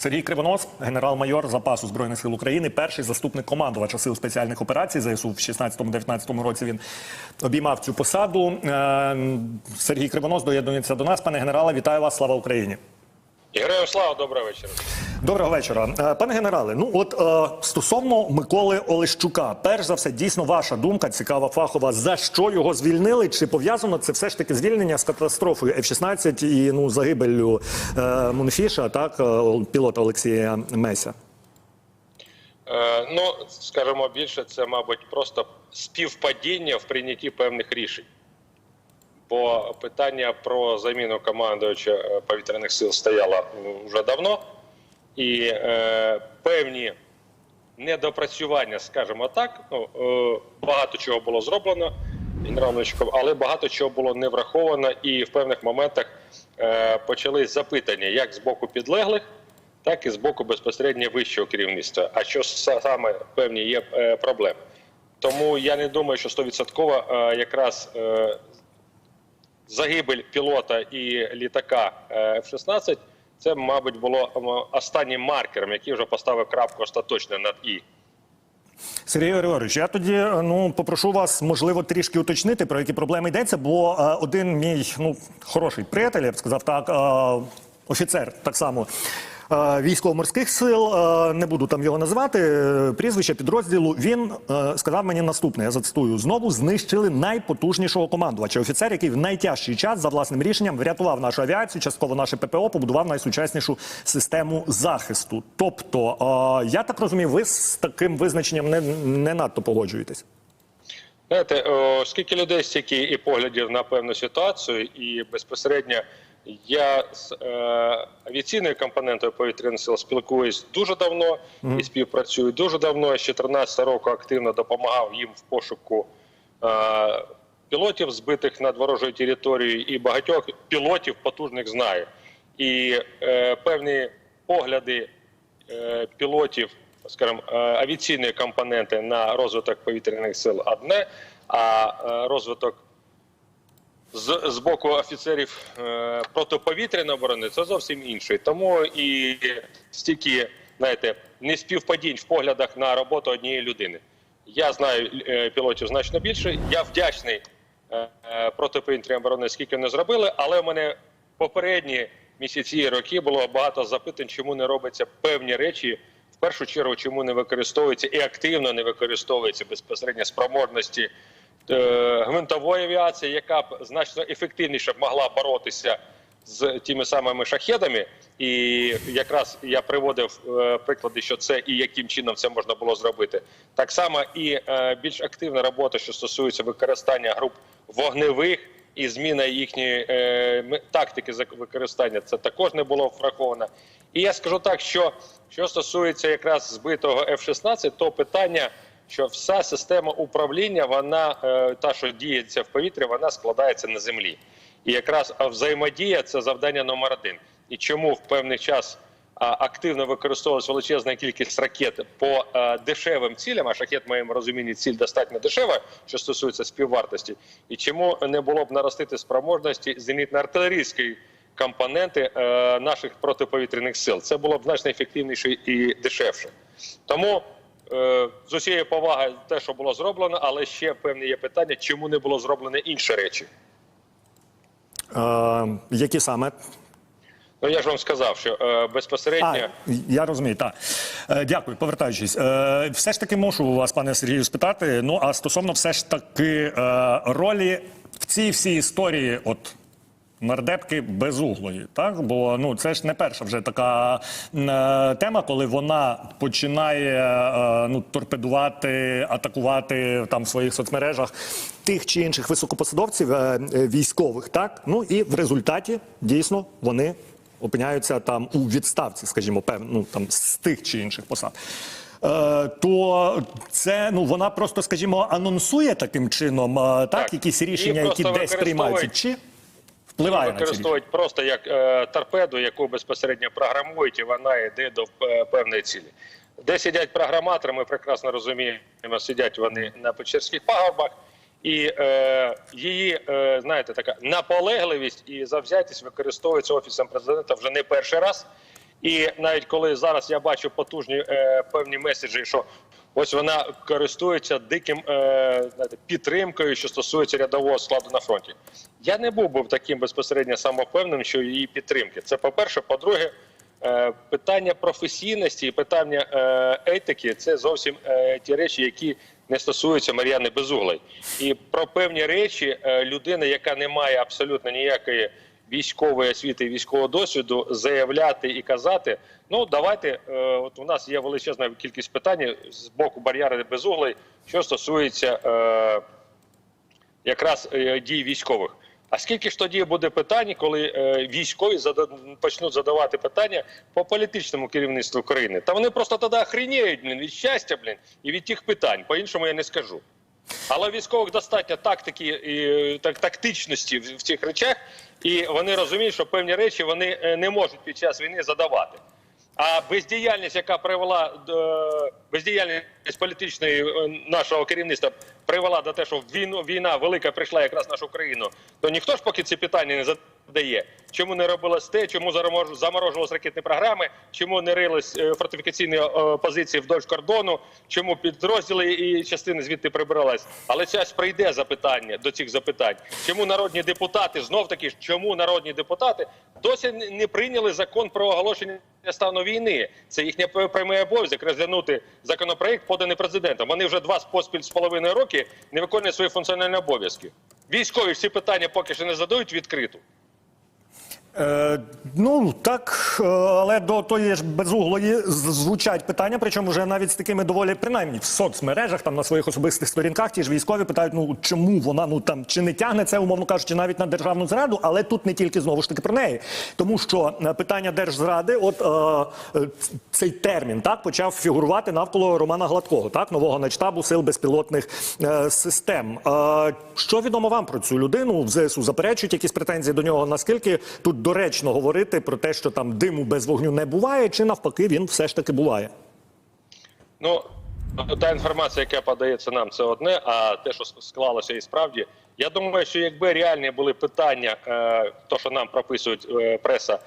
Сергій Кривонос, генерал-майор запасу збройних сил України, перший заступник командувача сил спеціальних операцій ЗСУ в 16-19 році. Він обіймав цю посаду. Е, Сергій Кривонос доєднується до нас. Пане генерале, вітаю вас! Слава Україні! Героям слава, доброго вечора. Доброго вечора, Е, пане генерале. Ну от е, стосовно Миколи Олещука, перш за все, дійсно ваша думка цікава, фахова. За що його звільнили? Чи пов'язано це все ж таки звільнення з катастрофою F-16 і ну загибеллю е, Мунфіша, так е, пілота Олексія Меся? Е, ну, скажімо більше, це, мабуть, просто співпадіння в прийнятті певних рішень. Бо питання про заміну командувача е, повітряних сил стояло вже давно, і е, певні недопрацювання, скажімо так, ну, е, багато чого було зроблено генеральничком, але багато чого було не враховано, і в певних моментах е, почались запитання як з боку підлеглих, так і з боку безпосередньо вищого керівництва. А що саме певні є е, проблеми? Тому я не думаю, що 100% е, якраз загибель пілота і літака е, F-16 це, мабуть, було останнім маркером, який вже поставив крапку остаточно над і. Сергій Григорович, я тоді ну попрошу вас, можливо, трішки уточнити, про які проблеми йдеться, бо е, один мій ну хороший приятель, я б сказав так, е, офіцер так само. Е, Військово-морських сил, е, не буду там його називати, е, прізвище підрозділу. Він сказав мені наступне: я зацитую: знову знищили найпотужнішого командувача. Офіцер, який в найтяжчий час за власним рішенням врятував нашу авіацію, частково наше ППО, побудував найсучаснішу систему захисту. Тобто, я так розумію, ви з таким визначенням не, не надто погоджуєтесь. Знаєте, скільки людей, стільки і поглядів на певну ситуацію, і безпосередньо я з е, авіаційною компонентою повітряних сил спілкуюсь дуже давно і співпрацюю дуже давно. Я З 2014 року активно допомагав їм в пошуку е, пілотів, збитих над ворожою територією, і багатьох пілотів потужних знаю. І е, певні погляди е, пілотів, скажімо, е, авіаційної компоненти на розвиток повітряних сил одне, а е, розвиток з, з боку офіцерів е, протиповітряної оборони це зовсім інше. Тому і стільки, знаєте, неспівпадінь в поглядах на роботу однієї людини. Я знаю е, пілотів значно більше. Я вдячний е, протиповітряній оборони, скільки вони зробили, але в мене попередні місяці і роки було багато запитань, чому не робляться певні речі. В першу чергу, чому не використовується і активно не використовується безпосередньо спроможності гвинтової авіації, яка б значно ефективніше могла боротися з тими самими шахедами. І якраз я приводив е, приклади, що це і яким чином це можна було зробити. Так само і е, більш активна робота, що стосується використання груп вогневих і зміна їхньої е, тактики використання, це також не було враховано. І я скажу так, що що стосується якраз збитого F-16, то питання що вся система управління, вона е, та, що діється в повітрі, вона складається на землі. І якраз взаємодія це завдання номер один. І чому в певний час активно використовувалась величезна кількість ракет по дешевим цілям, а шахет в моєму розумінні ціль достатньо дешева, що стосується співвартості, і чому не було б наростити спроможності зенітно-артилерійської компоненти е, наших протиповітряних сил. Це було б значно ефективніше і дешевше. Тому е, з усією повагою те, що було зроблено, але ще певні є питання, чому не було зроблено інші речі. Е, які саме? Ну я ж вам сказав, що е, безпосередньо. А, я розумію, так. Е, Дякую, повертаючись. Е, Все ж таки мушу у вас, пане Сергію, спитати. Ну, а стосовно все ж таки е, ролі в цій всій історії, от. Нардепки безуглої, так бо ну це ж не перша вже така е, тема, коли вона починає е, ну торпедувати, атакувати там в своїх соцмережах тих чи інших високопосадовців е, е, військових, так ну і в результаті дійсно вони опиняються там у відставці, скажімо, певно, ну там з тих чи інших посад. Е, то це ну вона просто, скажімо, анонсує таким чином е, так, Так. якісь рішення, які десь приймаються, чи впливає на використовують просто як е, торпеду, яку безпосередньо програмують, і вона йде до е, певної цілі. Де сидять програматори, ми прекрасно розуміємо, сидять вони на Печерських пагорбах, і е, її, е, знаєте, така наполегливість і завзятість використовується офісом президента вже не перший раз. І навіть коли зараз я бачу потужні е, певні меседжі, що ось вона користується диким е, підтримкою, що стосується рядового складу на фронті. Я не був би таким безпосередньо самопевним, що її підтримки. Це по-перше, по-друге, е, питання професійності і питання е, етики це зовсім е, ті речі, які не стосуються Мар'яни Безуглої. І про певні речі е, людина, яка не має абсолютно ніякої військової освіти і військового досвіду, заявляти і казати. Ну давайте, е, от у нас є величезна кількість питань з боку Мар'яни Безуглої, що стосується. Е, якраз е, дій військових. А скільки ж тоді буде питань, коли е, військові зада... почнуть задавати питання по політичному керівництву країни? Та вони просто тоді охреніють блін, від щастя, блін, і від тих питань. По-іншому я не скажу. Але військових достатньо тактики і е, так, тактичності в, в цих речах, і вони розуміють, що певні речі вони е, не можуть під час війни задавати. А бездіяльність, яка привела до бездіяльність політичної е, нашого керівництва, привела до того, що війна велика прийшла якраз в нашу країну, то ніхто ж поки ці питання не задає. Чому не робилось те, чому заморожувалися ракетні програми, чому не рились е, фортифікаційні е, позиції вдовж кордону, чому підрозділи і частини звідти прибирались. Але час прийде запитання до цих запитань. Чому народні депутати знов таки чому народні депутати досі не- прийняли закон про оголошення стану війни? Це їхнє п- прямий обов'язок розглянути законопроект, поданий президентом. Вони вже два поспіль з половиною роки не виконують свої функціональні обов'язки. Військові всі питання поки що не задають відкрито. Е, ну так, е, але до тої ж безуглої звучать питання, причому вже навіть з такими доволі, принаймні в соцмережах, там на своїх особистих сторінках, ті ж військові питають, ну чому вона ну там чи не тягне це, умовно кажучи, навіть на державну зраду, але тут не тільки знову ж таки про неї, тому що е, питання держзради, от е, цей термін так почав фігурувати навколо Романа Гладкого, так нового начтабу сил безпілотних е, систем. Е, що відомо вам про цю людину? В ЗСУ заперечують якісь претензії до нього? Наскільки тут доречно говорити про те, що там диму без вогню не буває, чи навпаки він все ж таки буває? Ну та інформація, яка подається нам, це одне. А те, що склалося, і справді, я думаю, що якби реальні були питання, е, то що нам прописують е, преса,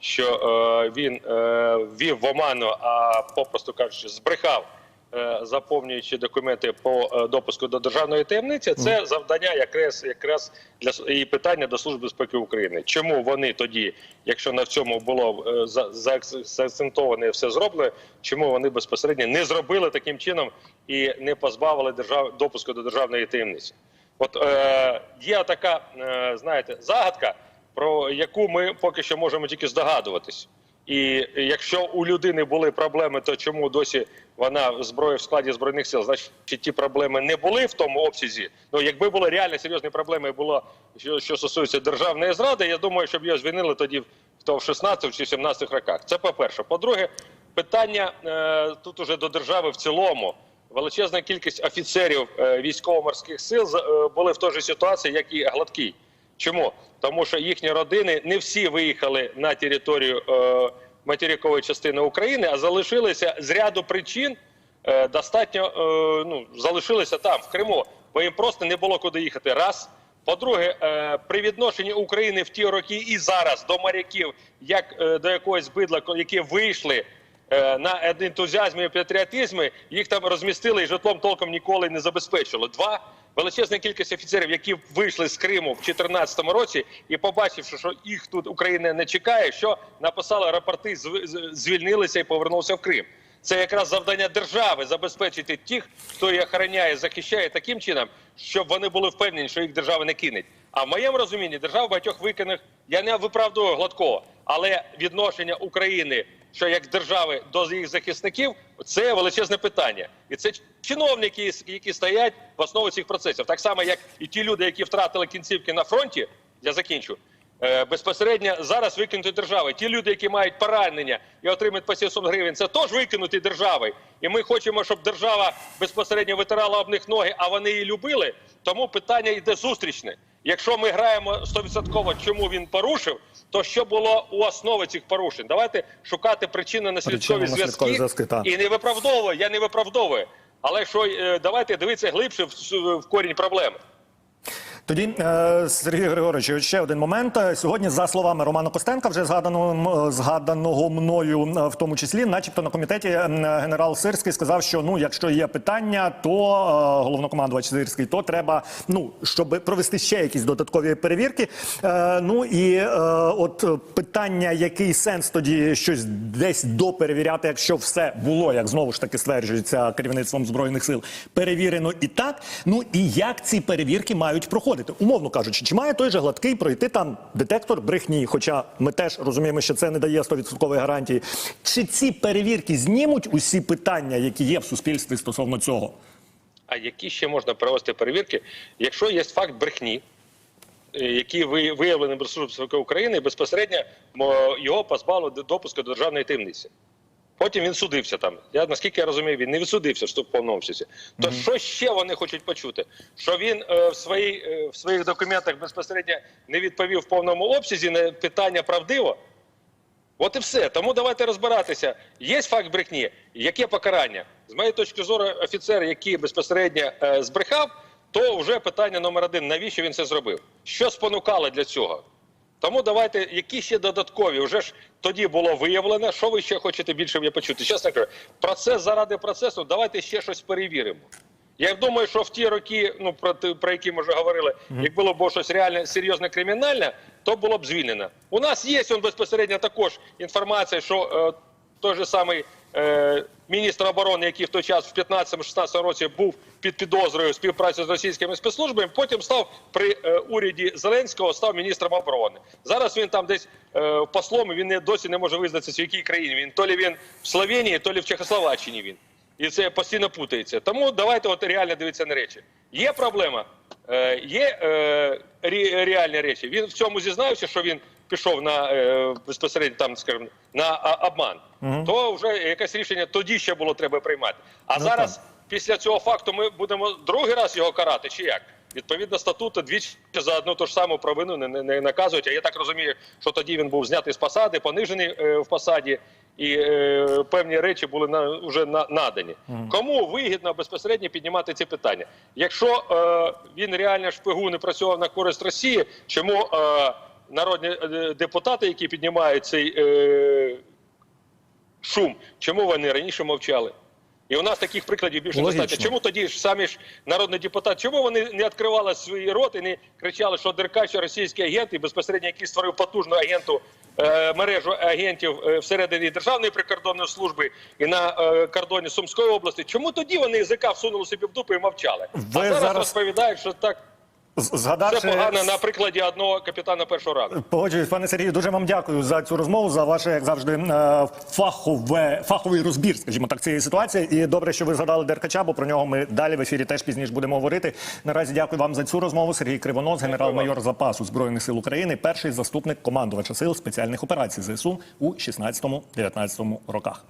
що е, він е, ввів в оману, а попросту кажучи, збрехав. Е, Заповнюючи документи по е, допуску до державної таємниці, це завдання якраз якраз для і питання до служби безпеки України. Чому вони тоді, якщо на цьому було е, за- заакц- заакцентоване все зроблено, чому вони безпосередньо не зробили таким чином і не позбавили держав допуску до державної таємниці? От е, є така, е, знаєте, загадка, про яку ми поки що можемо тільки здогадуватись. І якщо у людини були проблеми, то чому досі вона зброя в складі збройних сил? Значить, ті проблеми не були в тому обсязі. Ну якби були реально серйозні проблеми, було що, що стосується державної зради, я думаю, щоб його звільнили тоді то в 16 чи 17 роках. Це по перше. По-друге, питання е, тут уже до держави в цілому. Величезна кількість офіцерів е, військово-морських сил е, були в той же ситуації, як і Гладкий. Чому? Тому що їхні родини не всі виїхали на територію е, материкової частини України, а залишилися з ряду причин е, достатньо е, ну, залишилися там, в Криму, бо їм просто не було куди їхати. Раз. По-друге, е, при відношенні України в ті роки і зараз до моряків, як е, до якогось бидла, які вийшли е, на ентузіазмі і патріотизмі, їх там розмістили і житлом толком ніколи не забезпечило. Два величезна кількість офіцерів, які вийшли з Криму в 2014 році, і побачивши, що їх тут Україна не чекає, що написали рапорти, звільнилися і повернулися в Крим. Це якраз завдання держави забезпечити тих, хто її охороняє, захищає таким чином, щоб вони були впевнені, що їх держава не кинеть. А в моєму розумінні держава багатьох виконах я не виправдовую гладкого, але відношення України, що як держави до їх захисників, це величезне питання, і це чиновники, які стоять в основі цих процесів, так само як і ті люди, які втратили кінцівки на фронті. Я закінчу. Е, безпосередньо зараз викинути держави. Ті люди, які мають поранення і отримують по 700 гривень, це теж викинуті держави. І ми хочемо, щоб держава безпосередньо витирала об них ноги, а вони її любили. Тому питання йде зустрічне. Якщо ми граємо 100%, чому він порушив, то що було у основі цих порушень? Давайте шукати причини наслідкові Причинно-наслідкові зв'язки так. і не виправдовую. Я не виправдовую. Але що е, давайте дивитися глибше в, в корінь проблеми. Тоді е, Сергій Григорович, ще один момент. Е, Сьогодні, за словами Романа Костенка, вже згаданого, згаданого мною, е, в тому числі, начебто на комітеті генерал Сирський сказав, що ну, якщо є питання, то е, головнокомандувач Сирський, то треба, ну щоб провести ще якісь додаткові перевірки. Е, ну і е, от е, питання, який сенс тоді щось десь доперевіряти, якщо все було, як знову ж таки стверджується керівництвом збройних сил, перевірено і так. Ну і як ці перевірки мають проходити? Умовно кажучи, чи має той же гладкий пройти там детектор брехні? Хоча ми теж розуміємо, що це не дає 100% гарантії. Чи ці перевірки знімуть усі питання, які є в суспільстві стосовно цього? А які ще можна провести перевірки, якщо є факт брехні, е, який ви- виявлений Службою безпеки України, безпосередньо його позбавили допуску до державної таємниці. Потім він судився там. Я наскільки я розумію, він не відсудився що в повному обсязі. То що ще вони хочуть почути? Що він е, в, своїй, е, в своїх документах безпосередньо не відповів в повному обсязі на питання правдиво? От і все. Тому давайте розбиратися. Є факт брехні, яке покарання? З моєї точки зору, офіцер, який безпосередньо е, збрехав, то вже питання номер один: навіщо він це зробив? Що спонукало для цього? Тому давайте, які ще додаткові, вже ж тоді було виявлено, що ви ще хочете більше я почути. Чесно кажу, процес заради процесу, давайте ще щось перевіримо. Я думаю, що в ті роки, ну про, про які ми вже говорили, як було б щось реально серйозне кримінальне, то було б звільнено. У нас є он безпосередньо також інформація, що е, той же самий е, міністр оборони, який в той час в 15-16 році був під підозрою співпраці з російськими спецслужбами, потім став при е, уряді Зеленського став міністром оборони. Зараз він там десь е, послом, він не- досі не може визначитися, в якій країні він. То лі він в Словенії, то лі в Чехословаччині він. І це постійно путається. Тому давайте от реально дивитися на речі. Є проблема, е, є е, ре- реальні речі. Він в цьому зізнався, що він пішов на е, безпосередньо там, скажімо, на а, обман. То вже якесь рішення тоді ще було треба приймати. А Ну, зараз, після цього факту, ми будемо другий раз його карати, чи як? Відповідно статуту двічі за одну ту ж саму провину не, не, не наказують. А я так розумію, що тоді він був знятий з посади, понижений е, в посаді, і е, певні речі були на, вже на, надані. Кому вигідно безпосередньо піднімати ці питання? Якщо е, він реально шпигун і працював на користь Росії, чому е, народні е, депутати, які піднімають цей е, шум, чому вони раніше мовчали? І у нас таких прикладів більше Логічно. достатньо. Чому тоді ж самі ж народні депутати, чому вони не відкривали свої роти, не кричали, що Деркач російський агент і безпосередньо який створив потужну агенту е, мережу агентів е, всередині державної прикордонної служби і на е, кордоні Сумської області? Чому тоді вони язика всунули собі в дупу і мовчали? Ви а зараз, зараз- розповідають, що так Згадавши погано на прикладі одного капітана першого рангу. Погоджуюсь, пане Сергію, дуже вам дякую за цю розмову, за ваше, як завжди, е, фахове, фаховий розбір, скажімо так, цієї ситуації. І добре, що ви згадали Деркача, бо про нього ми далі в ефірі теж пізніше будемо говорити. Наразі дякую вам за цю розмову. Сергій Кривонос, генерал-майор запасу Збройних сил України, перший заступник командувача сил спеціальних операцій ЗСУ у 16-19 роках.